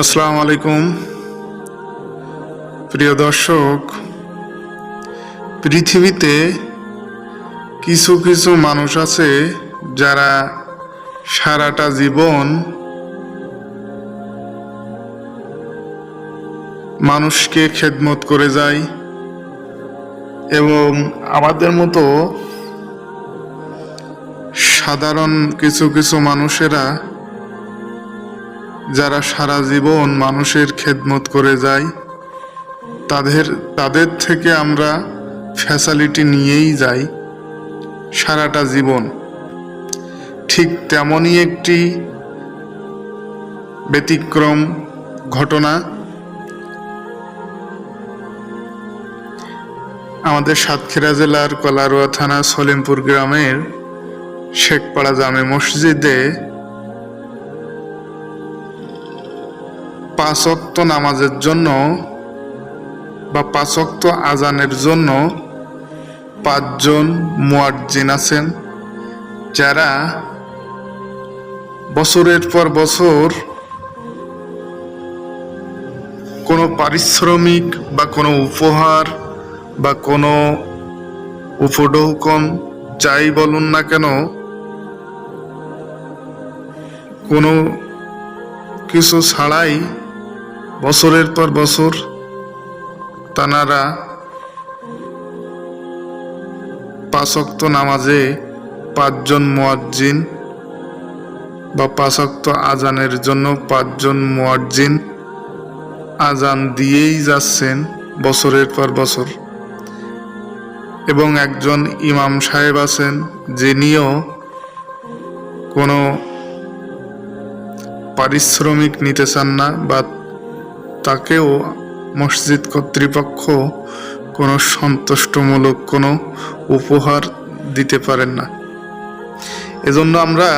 আসসালামু আলাইকুম। প্রিয় দর্শক, পৃথিবীতে কিছু কিছু মানুষ আছে যারা সারাটা জীবন মানুষকে খেদমত করে যায় এবং আমাদের মতো সাধারণ কিছু কিছু মানুষেরা যারা সারা জীবন মানুষের খেদমত করে যায়, তাদের তাদের থেকে আমরা ফ্যাসালিটি নিয়েই যাই সারাটা জীবন। ঠিক তেমনই একটি ব্যতিক্রম ঘটনা আমাদের সাতক্ষীরা জেলার কলারোয়া থানা সলিমপুর গ্রামের শেখপাড়া জামে মসজিদে পাঁচক্ত নামাজের জন্য বা পাঁচক্ত আজানের জন্য পাঁচজন মুয়াজ্জিন আছেন, যারা বছরের পর বছর কোনো পারিশ্রমিক বা কোনো উপহার বা কোনো উপঢৌকন যাই বলুন না কেন, কোনো কিছু ছাড়াই বছরের পর বছর তানারা পাঁচক্ত নামাজে পাঁচজন মুয়াজ্জিন বা পাঁচক্ত আজানের জন্য পাঁচজন মুয়াজ্জিন আজান দিয়েই যাচ্ছেন বছরের পর বছর। এবং একজন ইমাম সাহেব আছেন যিনিও কোনো পারিশ্রমিক নিতে চান না বা তাকেও মসজিদ কর্তৃপক্ষ কোনো সন্তুষ্টমূলক কোনো উপহার দিতে পারেন না। এজন্য আমরা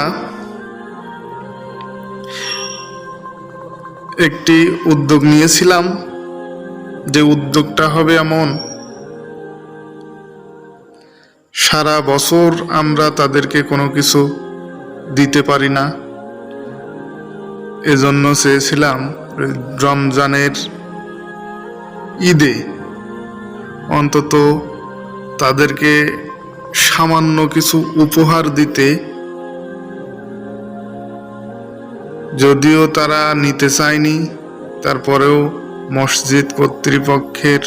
একটি উদ্যোগ নিয়েছিলাম যে উদ্যোগটা হবে এমন, সারা বছর আমরা তাদেরকে কোনো কিছু দিতে পারি না। এজন্য চেয়েছিলাম রমজানের ঈদে অন্তত তাদেরকে সামান্য কিছু উপহার দিতে, যদিও তারা নিতে চায়নি, তারপরেও মসজিদ কর্তৃপক্ষের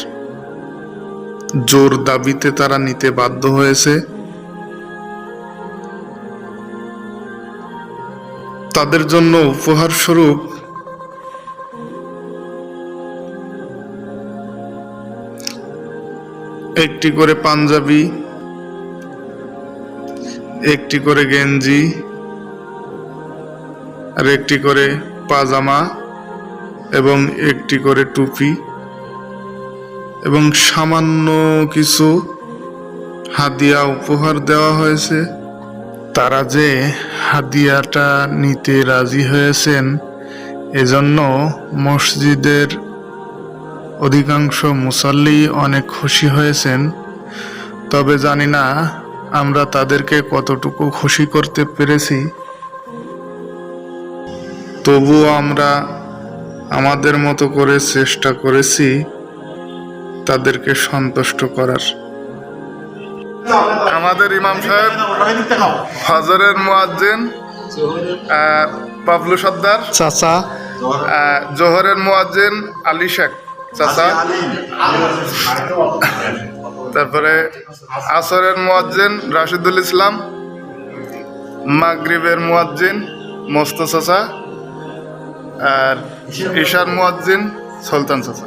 জোর দাবিতে তারা নিতে বাধ্য হয়েছে। তাদের জন্য উপহার স্বরূপ একটি করে পাঞ্জাবি, একটি করে গেঞ্জি, আর একটি করে পাজামা এবং একটি করে টুপি এবং সামান্য কিছু হাদিয়া উপহার দেওয়া হয়েছে। তারা যে হাদিয়াটা নিতে রাজি হয়েছেন, এজন্য মসজিদের অধিকাংশ মুসল্লি অনেক খুশি হয়েছেন তবে জানি না আমরা তাদেরকে কতটুকু খুশি করতে পেরেছি। তবুও আমরা আমাদের মতো করে চেষ্টা করেছি তাদেরকে সন্তুষ্ট করার। আমাদের ইমাম সাহেব ফজরের মুয়াজ্জিন পাবলু সর্দার চাচা। জোহরের মুয়াজ্জিন আলী শেখ। চাচা? তারপরে আসরের মুয়াজ্জিন রাশিদুল ইসলাম মাগরিবের মুয়াজ্জিন মোস্ত চাচা আর ঈশার মুয়াজ্জিন সুলতান চাচা।